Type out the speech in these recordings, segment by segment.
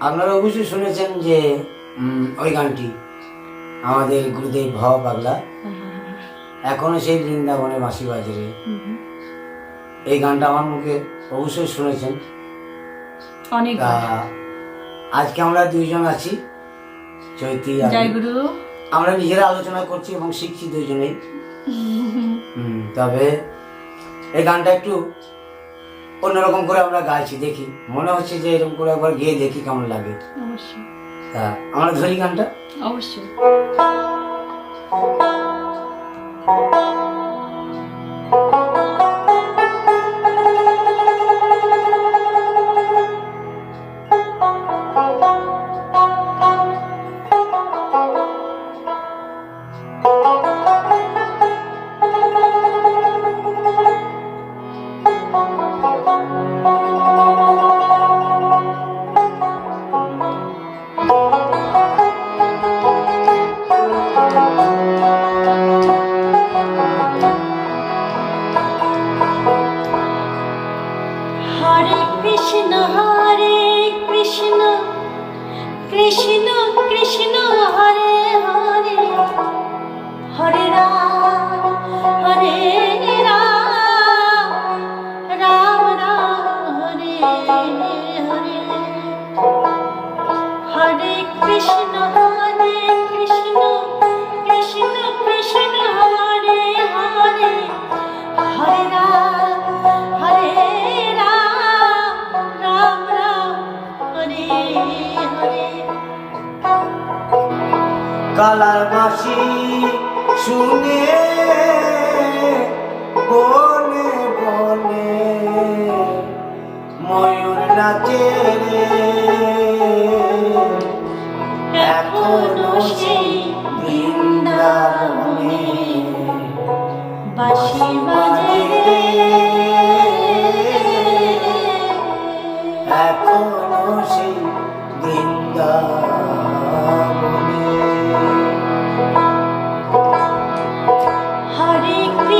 আপনারা অবশ্যই শুনেছেন যে ওই গানটি আমাদের গুরুদেব ভব পাগলা এখনও সেই বৃন্দাবনে মাসি বাজারে এই গানটা আমার মুখে অবশ্যই শুনেছেন। অনেক আজকে আমরা দুইজন আছি চৈতি আমরা নিজেরা আলোচনা করছি এবং শিখছি দুজনেই তবে এই গানটা একটু অন্যরকম করে আমরা গাইছি দেখি। মনে হচ্ছে যে এরকম করে একবার গিয়ে দেখি কেমন লাগে। অবশ্যই। তা আমরা ধরি গানটা? অবশ্যই। কালার মাসি শুনে বনে বনে ময়ূর নাচে রে। এখনও সেই বৃন্দাবনে বাঁশি বাজে এখনও সেই বৃন্দাবনে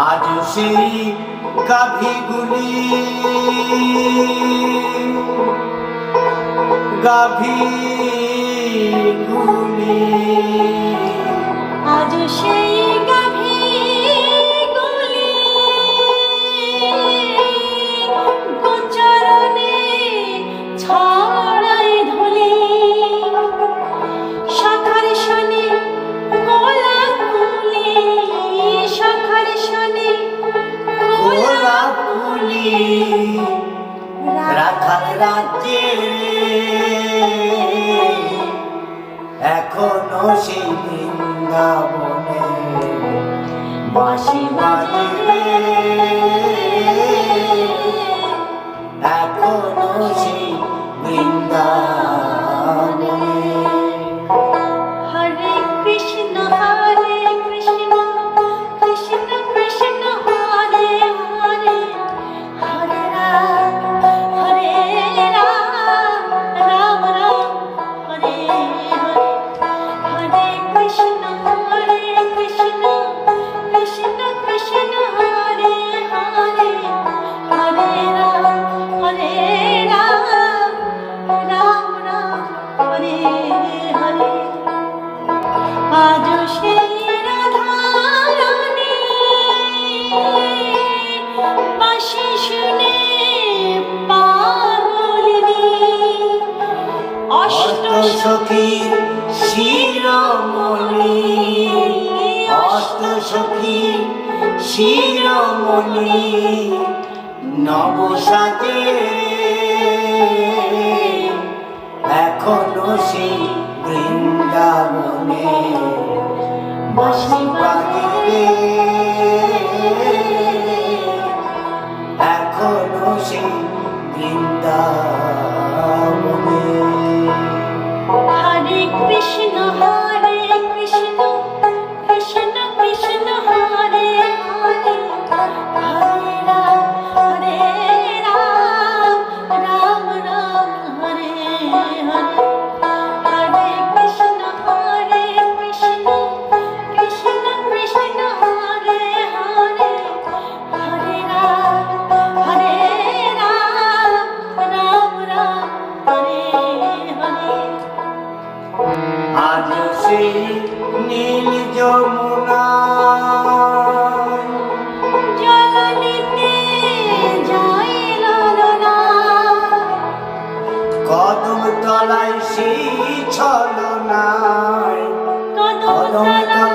আজ সেই গাভীগুলি। গাভীগুলি। আজ সেই রাখাল রাজ্যে এখনও সেই বৃন্দাবনে বাঁশি বাজে এখনও সেই বৃন্দাবনে সখীর শিরমণি। অষ্ট সখীর শিরমণি। নবসাতে এখনও সেই বৃন্দাবনে বসি পাখিরে। এখনও সেই বৃন্দাবনে। Hare Krishna আজ সেই নীল যমুনা। কদম তলায় সেই ছলনায়। কদম তলায়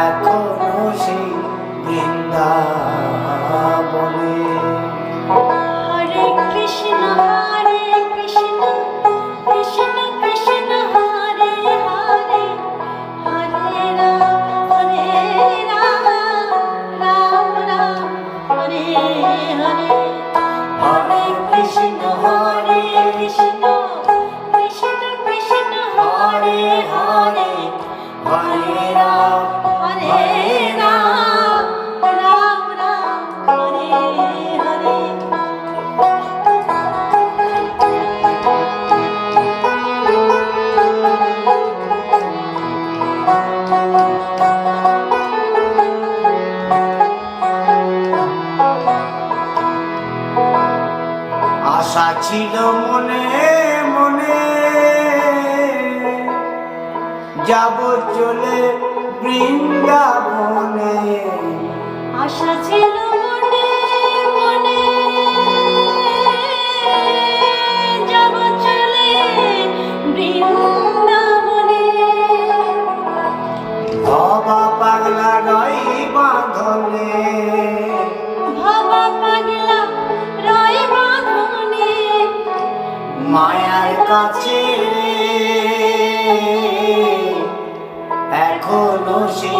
এখন মনে মনে। যাব চলে বৃন্দাবনে। আশা ছিল মায়ার কাছে এখনও সে